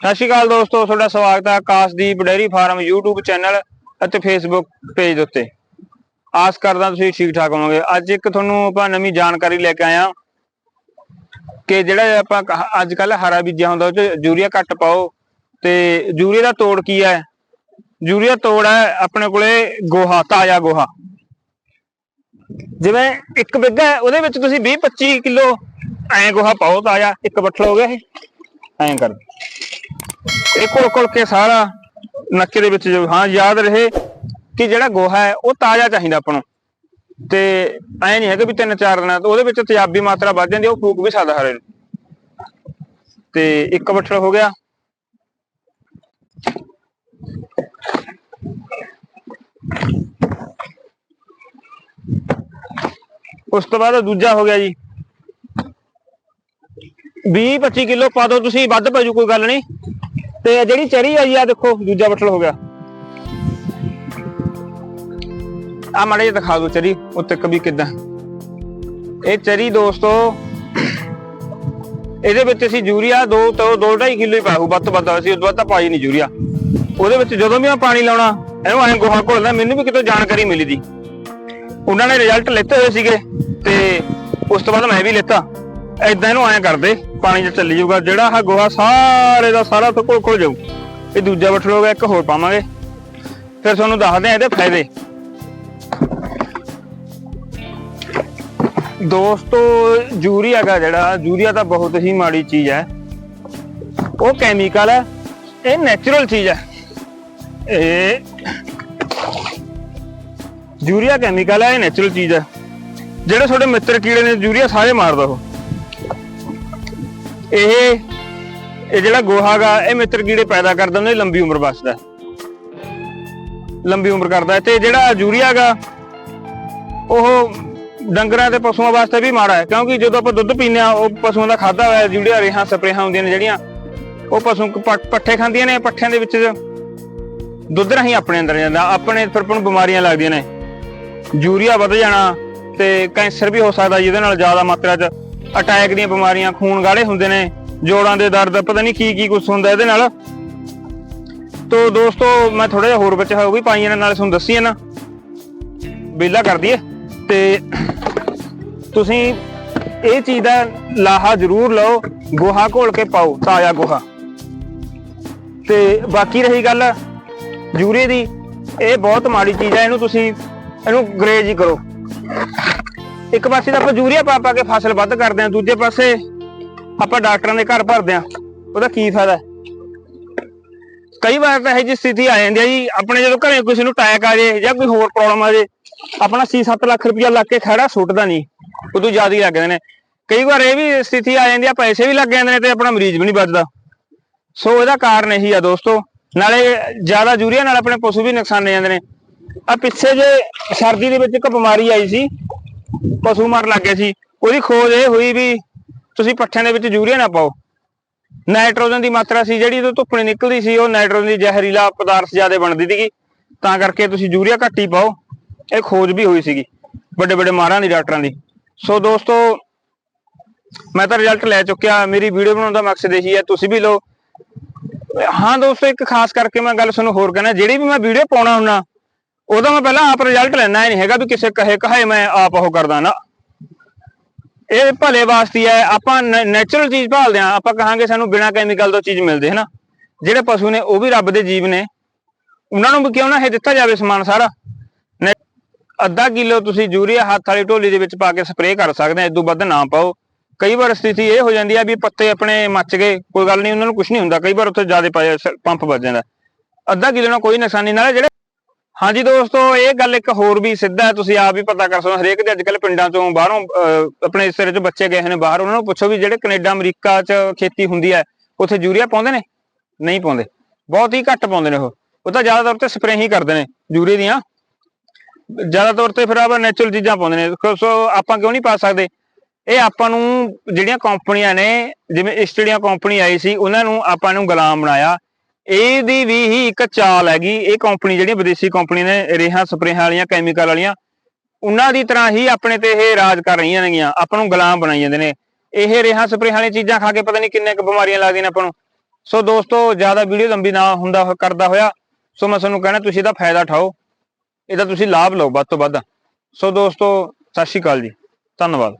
ਸਤਿ ਸ਼੍ਰੀ ਅਕਾਲ ਦੋਸਤੋ, ਤੁਹਾਡਾ ਸਵਾਗਤ ਹੈ Akashdeep dairy farm YouTube channel ਅਤੇ Facebook ਪੇਜ ਦੇ ਉੱਤੇ। ਆਸ ਕਰਦਾ ਤੁਸੀਂ ਠੀਕ ਠਾਕ ਹੋਵੋਗੇ। ਅੱਜ ਇੱਕ ਤੁਹਾਨੂੰ ਆਪਾਂ ਨਵੀਂ ਜਾਣਕਾਰੀ ਲੈ ਕੇ ਆਇਆ ਕਿ ਜਿਹੜਾ ਆਪਾਂ ਅੱਜ ਕੱਲ ਹਰਾ ਬੀਜਿਆ ਹੁੰਦਾ, ਉਹ ਚ ਯੂਰੀਆ ਘੱਟ ਪਾਓ ਤੇ ਯੂਰੀਆ ਦਾ ਤੋੜ ਕੀ ਹੈ? ਯੂਰੀਆ ਤੋੜ ਹੈ ਆਪਣੇ ਕੋਲੇ ਗੋਹਾ, ਤਾਜ਼ਾ ਗੋਹਾ। ਜਿਵੇਂ ਇੱਕ ਬਿੱਗਾ ਉਹਦੇ ਵਿੱਚ ਤੁਸੀਂ 20 25 ਕਿਲੋ ਐਂ ਗੋਹਾ ਪਾਓ, ਤਾਜ਼ਾ। ਇੱਕ ਬੱਠਲ ਹੋ ਗਿਆ ਇਹ। ਐਂ ਕਰ। ਇਹ ਘੁਲ ਕੋਲ ਕੇ ਸਾਰਾ ਨੱਕੇ ਦੇ ਵਿੱਚ ਜੋ ਹਾਂ ਯਾਦ ਰਹੇ ਕਿ ਜਿਹੜਾ ਗੋਹਾ ਹੈ, ਉਹ ਤਾਜ਼ਾ ਚਾਹੀਦਾ ਆਪਾਂ ਨੂੰ। ਤੇ ਐ ਨਹੀਂ ਹੈਗਾ ਵੀ ਤਿੰਨ ਚਾਰ ਦਿਨਾਂ ਤੋਂ ਉਹਦੇ ਵਿੱਚ ਤੇਜ਼ਾਬੀ ਮਾਤਰਾ ਵੱਧ ਜਾਂਦੀ ਉਹ ਫੂਕ ਵੀ ਸਕਦਾ ਹਰੇ ਨੂੰ। ਤੇ ਇੱਕ ਬੱਠਲ ਹੋ ਗਿਆ। ਉਸ ਤੋਂ ਬਾਅਦ ਦੂਜਾ ਹੋ ਗਿਆ ਜੀ। 20 25 ਕਿਲੋ ਪਾ ਦਿਓ ਤੁਸੀਂ, ਵੱਧ ਪੈ ਜੂ, ਕੋਈ ਗੱਲ ਨਹੀਂ। ਤੇ ਜਿਹੜੀ ਚਰੀ ਆਈ ਆ ਦੇਖੋ, ਦੂਜਾ ਬਟਲ ਹੋ ਗਿਆ। ਆ ਮਾੜੇ ਜਿਹਾ ਦਿਖਾ ਦਿਓ ਚਰੀ, ਉੱਤੇ ਕਵੀ ਕਿਦਾਂ। ਇਹ ਚਰੀ ਦੋਸਤੋ, ਇਹਦੇ ਵਿੱਚ ਅਸੀਂ ਯੂਰੀਆ ਦੋ ਤੋਂ 2.5 ਕਿਲੋ ਹੀ ਪਾਹੂ ਵੱਧ ਤੋਂ ਵੱਧ ਅਸੀਂ ਉਦੋਂ ਵੱਧ ਤਾਂ ਪਾਈ ਨਹੀਂ ਯੂਰੀਆ। ਉਹਦੇ ਵਿੱਚ ਜਦੋਂ ਵੀ ਮੈਂ ਪਾਣੀ ਲਾਉਣਾ, ਇਹਨੂੰ ਐਂ ਗੋਹਾ ਘੋਲਦਾ ਮੈਨੂੰ ਵੀ ਕਿਤੋਂ ਜਾਣਕਾਰੀ ਮਿਲੀ ਦੀ। ਉਹਨਾਂ ਨੇ ਰਿਜ਼ਲਟ ਲੈਤੇ ਹੋਏ ਸੀਗੇ ਤੇ ਉਸ ਤੋਂ ਬਾਅਦ ਮੈਂ ਵੀ ਲੈਤਾ। ਐਦਾਂ ਇਹਨੂੰ ਐਂ ਕਰਦੇ ਪਾਣੀ 'ਚ ਚੱਲੀ ਜਾਊਗਾ, ਜਿਹੜਾ ਆਹ ਗੋਹਾ ਸਾਰੇ ਦਾ ਸਾਰਾ ਤੋਂ ਕੋਲ ਕੋਲ ਜਾਊ। ਇਹ ਦੂਜਾ ਬੱਠਲ ਹੋ ਇੱਕ ਹੋਰ ਪਾਵਾਂਗੇ। ਫਿਰ ਤੁਹਾਨੂੰ ਦੱਸਦੇ ਆ ਇਹਦੇ ਫਾਇਦੇ। ਦੋਸਤੋ, ਯੂਰੀਆ ਦਾ ਜਿਹੜਾ, ਯੂਰੀਆ ਤਾਂ ਬਹੁਤ ਹੀ ਮਾੜੀ ਚੀਜ਼ ਹੈ। ਉਹ ਕੈਮੀਕਲ ਹੈ, ਇਹ ਨੈਚੁਰਲ ਚੀਜ਼ ਹੈ। ਇਹ ਯੂਰੀਆ ਕੈਮੀਕਲ ਹੈ, ਇਹ ਨੈਚੁਰਲ ਚੀਜ਼ ਹੈ। ਜਿਹੜੇ ਤੁਹਾਡੇ ਮਿੱਤਰ ਕੀੜੇ ਨੇ, ਯੂਰੀਆ ਸਾਰੇ ਮਾਰਦਾ ਉਹ। ਇਹ ਇਹ ਜਿਹੜਾ ਗੋਹਾ ਗਾ, ਇਹ ਮਿੱਤਰ ਕੀੜੇ ਪੈਦਾ ਕਰ ਦਿੰਦੇ ਲੰਬੀ ਉਮਰ ਬਸਦਾ ਲੰਬੀ ਉਮਰ ਕਰਦਾ ਤੇ ਜਿਹੜਾ ਯੂਰੀਆ ਗਾ, ਉਹ ਡੰਗਰਾਂ ਤੇ ਪਸ਼ੂਆਂ ਵਾਸਤੇ ਵੀ ਮਾੜਾ ਹੈ। ਕਿਉਂਕਿ ਜਦੋਂ ਆਪਾਂ ਦੁੱਧ ਪੀਂਦੇ ਆ ਉਹ ਪਸ਼ੂਆਂ ਦਾ ਖਾਦਾ ਹੋਇਆ ਜਿਹੜੀਆਂ ਰੇਹਾਂ ਸਪਰੇਹਾਂ ਹੁੰਦੀਆਂ ਨੇ ਜਿਹੜੀਆਂ, ਉਹ ਪਸ਼ੂ ਪੱਠੇ ਖਾਂਦੀਆਂ ਨੇ, ਪੱਠਿਆਂ ਦੇ ਵਿੱਚ ਦੁੱਧ ਰਾਹੀਂ ਆਪਣੇ ਅੰਦਰ ਜਾਂਦਾ, ਆਪਣੇ ਫਿਰ ਆਪਾਂ ਨੂੰ ਬਿਮਾਰੀਆਂ ਲੱਗਦੀਆਂ ਨੇ। ਯੂਰੀਆ ਵੱਧ ਜਾਣਾ ਤੇ ਕੈਂਸਰ ਵੀ ਹੋ ਸਕਦਾ ਜਿਹਦੇ ਨਾਲ ਜ਼ਿਆਦਾ ਮਾਤਰਾ 'ਚ ਅਟੈਕ ਦੀਆਂ ਬਿਮਾਰੀਆਂ, ਖੂਨ ਗਾੜੇ ਹੁੰਦੇ ਨੇ, ਜੋੜਾਂ ਦੇ ਦਰਦ, ਪਤਾ ਨਹੀਂ ਕੀ ਕੀ ਕੁਝ ਹੁੰਦਾ ਇਹਦੇ ਨਾਲ। ਤੋ ਦੋਸਤੋ, ਮੈਂ ਥੋੜਾ ਜਿਹਾ ਹੋਰ ਬਚਾ ਹੋ ਗਈ ਪਾਈਆਂ ਨਾਲ ਤੁਹਾਨੂੰ ਦੱਸੀ ਨਾ ਬੇਲਾ ਕਰ ਦਈਏ। ਤੇ ਤੁਸੀਂ ਇਹ ਚੀਜ਼ ਦਾ ਲਾਹਾ ਜ਼ਰੂਰ ਲਓ, ਗੋਹਾ ਘੋਲ ਕੇ ਪਾਓ, ਤਾਜ਼ਾ ਗੋਹਾ। ਤੇ ਬਾਕੀ ਰਹੀ ਗੱਲ ਯੂਰੀਏ ਦੀ, ਇਹ ਬਹੁਤ ਮਾੜੀ ਚੀਜ਼ ਹੈ, ਇਹਨੂੰ ਤੁਸੀਂ, ਇਹਨੂੰ ਗਰੇਜ ਹੀ ਕਰੋ। ਇੱਕ ਪਾਸੇ ਤਾਂ ਆਪਾਂ ਯੂਰੀਆ ਪਾ ਪਾ ਕੇ ਫਸਲ ਵੱਧ ਕਰਦੇ ਆ ਦੂਜੇ ਪਾਸੇ ਆਪਾਂ ਡਾਕਟਰਾਂ ਦੇ ਘਰ ਭਰਦੇ ਆ ਉਹਦਾ ਕੀ ਫਾਇਦਾ? ਕਈ ਵਾਰ ਤਾਂ ਇਹ ਜੀ ਸਥਿਤੀ ਆ ਜਾਂਦੀ ਹੈ ਜੀ, ਆਪਣੇ ਜਦੋਂ ਘਰੇ ਕਿਸੇ ਨੂੰ ਅਟੈਕ ਆ ਜੇ ਜਾਂ ਕੋਈ ਹੋਰ ਪ੍ਰੋਬਲਮ ਆ ਜੇ, ਆਪਣਾ 6-7 ਲੱਖ ਰੁਪਇਆ ਲੱਗ ਕੇ ਖੜਾ, ਸੁੱਟਦਾ ਨਹੀਂ। ਉਦੋਂ ਜ਼ਿਆਦਾ ਹੀ ਜਾਂਦੇ ਨੇ। ਕਈ ਵਾਰ ਇਹ ਵੀ ਸਥਿਤੀ ਆ ਜਾਂਦੀ ਆ ਪੈਸੇ ਵੀ ਲੱਗ ਜਾਂਦੇ ਨੇ ਤੇ ਆਪਣਾ ਮਰੀਜ਼ ਵੀ ਨਹੀਂ ਬਚਦਾ ਸੋ ਇਹਦਾ ਕਾਰਨ ਇਹੀ ਆ ਦੋਸਤੋ। ਨਾਲੇ ਜ਼ਿਆਦਾ ਯੂਰੀਆ ਨਾਲ ਆਪਣੇ ਪਸ਼ੂ ਵੀ ਨੁਕਸਾਨੇ ਜਾਂਦੇ ਨੇ। ਆ ਪਿੱਛੇ ਜੇ ਸਰਦੀ ਦੇ ਵਿੱਚ ਇੱਕ ਬਿਮਾਰੀ ਆਈ ਸੀ ਪਸ਼ੂ ਮਰ ਗਏ ਸੀ। ਉਹਦੀ ਖੋਜ ਇਹ ਹੋਈ ਵੀ ਤੁਸੀਂ ਪੱਠਿਆਂ ਦੇ ਵਿੱਚ ਯੂਰੀਆ ਨਾ ਪਾਓ। ਨਾਈਟ੍ਰੋਜਨ ਦੀ ਮਾਤਰਾ ਸੀ ਜਿਹੜੀ ਉਹ ਧੁੱਪ ਨਹੀਂ ਨਿਕਲਦੀ ਸੀ, ਉਹ ਨਾਈਟ੍ਰੋਜਨ ਦੀ ਜ਼ਹਿਰੀਲਾ ਪਦਾਰਥ ਜ਼ਿਆਦਾ ਬਣਦੀ ਸੀਗੀ। ਤਾਂ ਕਰਕੇ ਤੁਸੀਂ ਯੂਰੀਆ ਘੱਟ ਹੀ ਪਾਓ। ਇਹ ਖੋਜ ਵੀ ਹੋਈ ਸੀਗੀ ਵੱਡੇ ਵੱਡੇ ਮਾਰਾਂ ਦੀ, ਡਾਕਟਰਾਂ ਦੀ। ਸੋ ਦੋਸਤੋ, ਮੈਂ ਤਾਂ ਰਿਜ਼ਲਟ ਲੈ ਚੁੱਕਿਆ। ਮੇਰੀ ਵੀਡੀਓ ਬਣਾਉਣ ਦਾ ਮਕਸਦ ਇਹੀ ਹੈ, ਤੁਸੀਂ ਵੀ ਲਓ। ਹਾਂ ਦੋਸਤੋ, ਇੱਕ ਖਾਸ ਕਰਕੇ ਮੈਂ ਗੱਲ ਤੁਹਾਨੂੰ ਹੋਰ ਕਹਿਣਾ। ਜਿਹੜੀ ਵੀ ਮੈਂ ਵੀਡੀਓ ਪਾਉਣਾ ਹੁੰਨਾ ਉਹਦਾ ਮੈਂ ਪਹਿਲਾਂ ਆਪ ਰਿਜ਼ਲਟ ਲੈਣਾ ਨਹੀਂ ਹੈਗਾ ਵੀ ਕਿਸੇ ਕਹੇ ਕਹੇ ਮੈਂ ਆਪ ਉਹ ਕਰਦਾ ਨਾ। ਇਹ ਭਲੇ ਵਾਸਤੇ ਹੈ, ਆਪਾਂ ਨੈਚੁਰਲ ਚੀਜ਼ ਭਾਲਦੇ ਆ ਆਪਾਂ ਕਹਾਂਗੇ ਸਾਨੂੰ ਬਿਨਾਂ ਕੈਮੀਕਲ ਤੋਂ ਚੀਜ਼ ਮਿਲਦੇ ਹੈ ਨਾ। ਜਿਹੜੇ ਪਸ਼ੂ ਨੇ ਉਹ ਵੀ ਰੱਬ ਦੇ ਜੀਵ ਨੇ। ਉਹਨਾਂ ਨੂੰ ਵੀ ਕਿਉਂ ਨਾ ਇਹ ਦਿੱਤਾ ਜਾਵੇ ਸਮਾਨ ਸਾਰਾ? ਅੱਧਾ ਕਿਲੋ ਤੁਸੀਂ ਯੂਰੀਆ ਹੱਥ ਵਾਲੀ ਢੋਲੀ ਦੇ ਵਿੱਚ ਪਾ ਕੇ ਸਪਰੇਅ ਕਰ ਸਕਦੇ ਆ ਇਦੋਂ ਵੱਧ ਨਾ ਪਾਓ। ਕਈ ਵਾਰ ਸਥਿਤੀ ਇਹ ਹੋ ਜਾਂਦੀ ਆ ਵੀ ਪੱਤੇ ਆਪਣੇ ਮੱਚ ਗਏ, ਕੋਈ ਗੱਲ ਨਹੀਂ, ਉਹਨਾਂ ਨੂੰ ਕੁਝ ਨਹੀਂ ਹੁੰਦਾ। ਕਈ ਵਾਰ ਉੱਥੇ ਜ਼ਿਆਦਾ ਪੰਪ ਵੱਜ ਜਾਂਦਾ। ਅੱਧਾ ਕਿਲੋ ਨਾਲ ਕੋਈ ਨੁਕਸਾਨੀ ਨਾਲ ਜਿਹੜੇ ਹਾਂਜੀ ਦੋਸਤੋ ਇਹ ਗੱਲ ਇੱਕ ਹੋਰ ਵੀ ਸਿੱਧਾ ਹੈ ਤੁਸੀਂ ਆਪ ਵੀ ਪਤਾ ਕਰ ਸਕਦੇ ਹੋ ਹਰੇਕ ਦੇ ਅੱਜਕੱਲ ਪਿੰਡਾਂ ਚੋਂ ਬਾਹਰੋਂ ਅਹ, ਆਪਣੇ ਇਸ ਸਿਰੇ 'ਚ ਬੱਚੇ ਗਏ ਨੇ ਬਾਹਰ ਉਹਨਾਂ ਨੂੰ ਪੁੱਛੋ ਵੀ ਜਿਹੜੇ ਕੈਨੇਡਾ ਅਮਰੀਕਾ 'ਚ ਖੇਤੀ ਹੁੰਦੀ ਹੈ ਉੱਥੇ ਯੂਰੀਆ ਪਾਉਂਦੇ ਨੇ? ਨਹੀਂ ਪਾਉਂਦੇ। ਬਹੁਤ ਹੀ ਘੱਟ ਪਾਉਂਦੇ ਨੇ ਉਹ। ਉਹ ਤਾਂ ਜ਼ਿਆਦਾਤਰ ਤੇ ਸਪਰੇਅ ਹੀ ਕਰਦੇ ਨੇ ਯੂਰੀਆ ਦੀਆਂ। ਜ਼ਿਆਦਾਤਰ ਤੇ ਫਿਰ ਆਪਾਂ ਨੈਚੁਰਲ ਚੀਜ਼ਾਂ ਪਾਉਂਦੇ ਨੇ। ਸੋ ਆਪਾਂ ਕਿਉਂ ਨਹੀਂ ਪਾ ਸਕਦੇ? ਇਹ ਆਪਾਂ ਨੂੰ ਜਿਹੜੀਆਂ ਕੰਪਨੀਆਂ ਨੇ ਜਿਵੇਂ ਈਸਟ ਜਿਹੜੀਆਂ ਕੰਪਨੀ ਆਈ ਸੀ ਉਹਨਾਂ ਨੂੰ ਆਪਾਂ ਨੂੰ ਗੁਲਾਮ ਬਣਾਇਆ। ਇਹਦੀ ਵੀ ਹੀ ਇੱਕ ਚਾਲ ਹੈਗੀ। ਇਹ ਕੰਪਨੀ ਜਿਹੜੀਆਂ ਵਿਦੇਸ਼ੀ ਕੰਪਨੀ ਨੇ, ਰੇਹਾਂ, ਸਪਰੇਹਾਂ ਵਾਲੀਆਂ ਕੈਮੀਕਲ ਵਾਲੀਆਂ, ਉਹਨਾਂ ਦੀ ਤਰ੍ਹਾਂ ਹੀ ਆਪਣੇ ਤੇ ਇਹ ਰਾਜ ਕਰ ਰਹੀਆਂ ਨੇਗੀਆਂ। ਆਪਾਂ ਨੂੰ ਗੁਲਾਮ ਬਣਾਈ ਜਾਂਦੇ ਨੇ। ਇਹ ਰੇਹਾਂ, ਸਪਰੇਹਾਂ ਵਾਲੀਆਂ ਚੀਜ਼ਾਂ ਖਾ ਕੇ ਪਤਾ ਨਹੀਂ ਕਿੰਨੇ ਕੁ ਬਿਮਾਰੀਆਂ ਲੱਗਦੀਆਂ ਨੇ ਆਪਾਂ ਨੂੰ। ਸੋ ਦੋਸਤੋ, ਜ਼ਿਆਦਾ ਵੀਡੀਓ ਲੰਬੀ ਨਾ ਹੁੰਦਾ ਕਰਦਾ ਹੋਇਆ। ਸੋ ਮੈਂ ਤੁਹਾਨੂੰ ਕਹਿਣਾ, ਤੁਸੀਂ ਇਹਦਾ ਫਾਇਦਾ ਉਠਾਓ। ਇਹਦਾ ਤੁਸੀਂ ਲਾਭ ਲਓ, ਵੱਧ ਤੋਂ ਵੱਧ। ਸੋ ਦੋਸਤੋ, ਸਤਿ ਸ਼੍ਰੀ ਅਕਾਲ ਜੀ। ਧੰਨਵਾਦ।